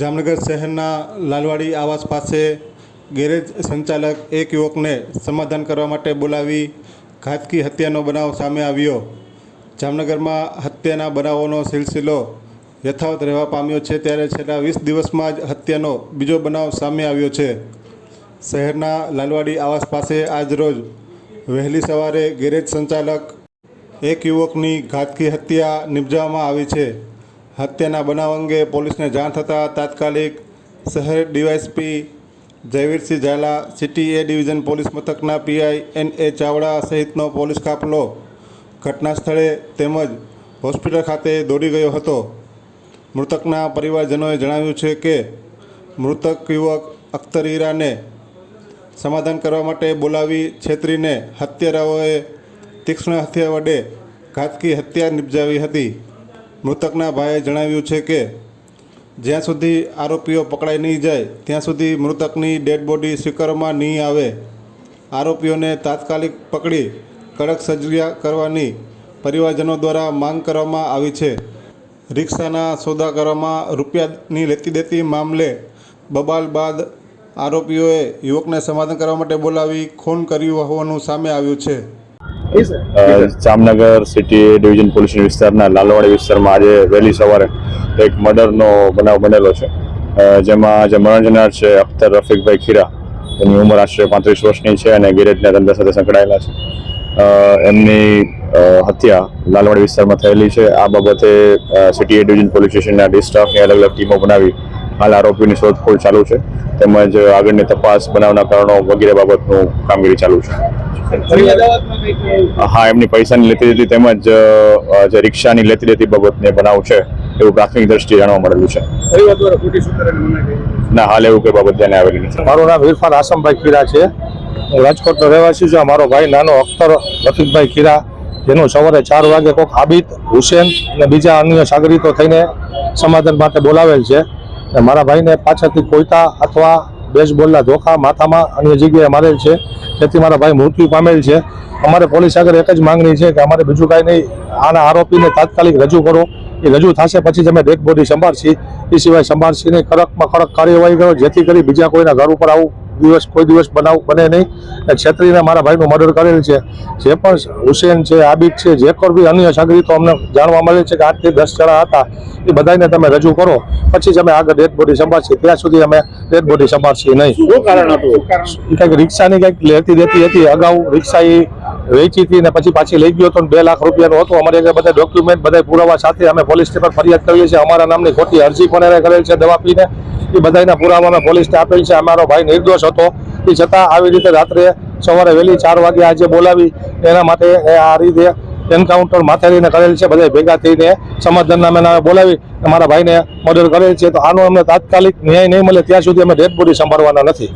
જામનગર શહેરના લાલવાડી આવાસ પાસે ગેરેજ સંચાલક એક યુવકને સમાધાન કરવા માટે બોલાવી ઘાતકી હત્યાનો બનાવ સામે આવ્યો. જામનગરમાં હત્યાના બનાવોનો સિલસિલો યથાવત રહેવા પામ્યો છે ત્યારે છેલ્લા વીસ દિવસમાં જ હત્યાનો બીજો બનાવ સામે આવ્યો છે. શહેરના લાલવાડી આવાસ પાસે આજરોજ વહેલી સવારે ગેરેજ સંચાલક એક યુવકની ઘાતકી હત્યા નિપજાવવામાં આવી છે. હત્યાના બનાવ અંગે પોલીસને જાણ થતાં તાત્કાલિક શહેર DYSP Jayvirsinh Zala, city A division police મથકના પીઆઈ એન એ ચાવડા સહિતનો પોલીસ કાફલો ઘટના સ્થળે તેમજ હોસ્પિટલ ખાતે દોડી ગયો હતો. મૃતકના પરિવારજનોએ જણાવ્યું છે કે મૃતક યુવક અખ્તર હીરાને સમાધાન કરવા માટે બોલાવી છેતરીને હત્યારાઓએ તીક્ષ્ણ હથિયાર વડે ઘાતકી હત્યા નિપજાવી હતી. મૃતકના ભાઈએ જણાવ્યું છે કે, જ્યાં સુધી આરોપીઓ પકડાઈ નહીં જાય, ત્યાં સુધી મૃતકની ડેડ બોડી સ્વીકારવામાં નહીં આવે. આરોપીઓને તાત્કાલિક પકડી કડક સજા કરવાની પરિવારજનો દ્વારા માંગ કરવામાં આવી છે. રિક્ષાના સોદા કરવામાં રૂપિયાની લેતી દેતી મામલે બબાલ બાદ આરોપીઓએ યુવકને સમાધાન કરવા માટે બોલાવી, ખૂન કર્યું હોવાનું સામે આવ્યું છે. જામનગર સિટી ડિવિઝન પોલીસ વિસ્તારના લાલવાડી વિસ્તારમાં આજે વહેલી સવારે એક મર્ડરનો બનાવ બનેલો છે. જેમાં જે મરણ જનાર છે અખ્તર રફીકભાઈ ખીરા એની ઉંમર આશરે પાંત્રીસ વર્ષની છે અને ગેરેજના ધંધા સાથે સંકળાયેલા છે. એમની હત્યા લાલવાડી વિસ્તારમાં થયેલી છે. આ બાબતે સિટી ડિવિઝન પોલીસ સ્ટેશનના ડિસ્ટાફની અલગ અલગ ટીમો બનાવી હાલ આરોપીની શોધખોળ ચાલુ છે. તેમજ આગળની તપાસ બનાવના કારણો વગેરે બાબતનું કામગીરી ચાલુ છે. હા, એમની પૈસાની લેતી દેતી તેમજ જે રિક્ષાની લેતી દેતી બાબતને બનાવ છે, એવું પ્રાથમિક દ્રષ્ટિએ જાણવા મળેલું છે. ના, હાલ એવું કોઈ બાબત ધ્યાને આવેલી નથી. મારું નામ ઇરફાન આસમભાઈ ખીરા છે. હું રાજકોટનો રહેવાસી છું. મારો ભાઈ નાનો અખ્તર, રફીકભાઈ ખીરા, જેનું સવારે ચાર વાગે કોઈક આબિદ હુસેન અને બીજા અન્ય સાગરીતો થઈને સમાધાન માટે બોલાવેલ છે. મારા ભાઈને પાછળથી કોઈતા અથવા બેસબોલના ધોખા માથામાં અન્ય જગ્યાએ મારેલ છે. તેથી મારા ભાઈ મૃત્યુ પામેલ છે. અમારે પોલીસ આગળ એક જ માંગણી છે કે અમારે બીજું કાંઈ નહીં. આના આરોપીને તાત્કાલિક રજૂ કરો. એ રજૂ થશે પછી જ અમે ડેડ બોડી સંભાળશી. એ સિવાય સંભાળશીને કડકમાં કડક કાર્યવાહી કરો. જેથી કરી બીજા કોઈના ઘર ઉપર આવું દિવસ કોઈ દિવસ બનાવ બને નહીં. અને છેતરીને મારા ભાઈનું મર્ડર કરેલ છે. જે પણ હુસેન છે આબિદ છે જે કોઈ બી અન્ય સાગરીતો અમને જાણવા મળે છે કે આઠથી દસ જણા હતા. એ બધાને તમે રજૂ કરો. પછી જ અમે આગળ ડેડ બોડી સંભાળશી ત્યાં સુધી અમે ડેડ બોડી સંભાળશી નહીં. શું કારણ હતું? કંઈક રિક્ષાની કંઈક લેતી દેતી હતી. અગાઉ રિક્ષા એ વેચી હતી ને પછી પાછી લઈ ગયો હતો બે લાખ રૂપિયાનો હતો. અમારે બધા ડોક્યુમેન્ટ બધા પુરાવા સાથે અમે પોલીસ સ્ટેશન ફરિયાદ કરીએ છીએ. અમારા નામની ખોટી અરજી પણ એને કરેલ છે દવા પીને. એ બધાના પુરાવા અમે પોલીસને આપેલ છે. અમારો ભાઈ નિર્દોષ હતો. એ છતાં આવી રીતે રાત્રે સવારે વહેલી ચાર વાગે આજે બોલાવી એના માટે આ રીતે એન્કાઉન્ટર માથે લઈને કરેલ છે. બધા ભેગા થઈને સમાધાનના અમે બોલાવી મારા ભાઈને મર્ડર કરેલ છે. તો આનો અમને તાત્કાલિક ન્યાય નહીં મળે ત્યાં સુધી અમે ડેડ બોડી સંભાળવાના નથી.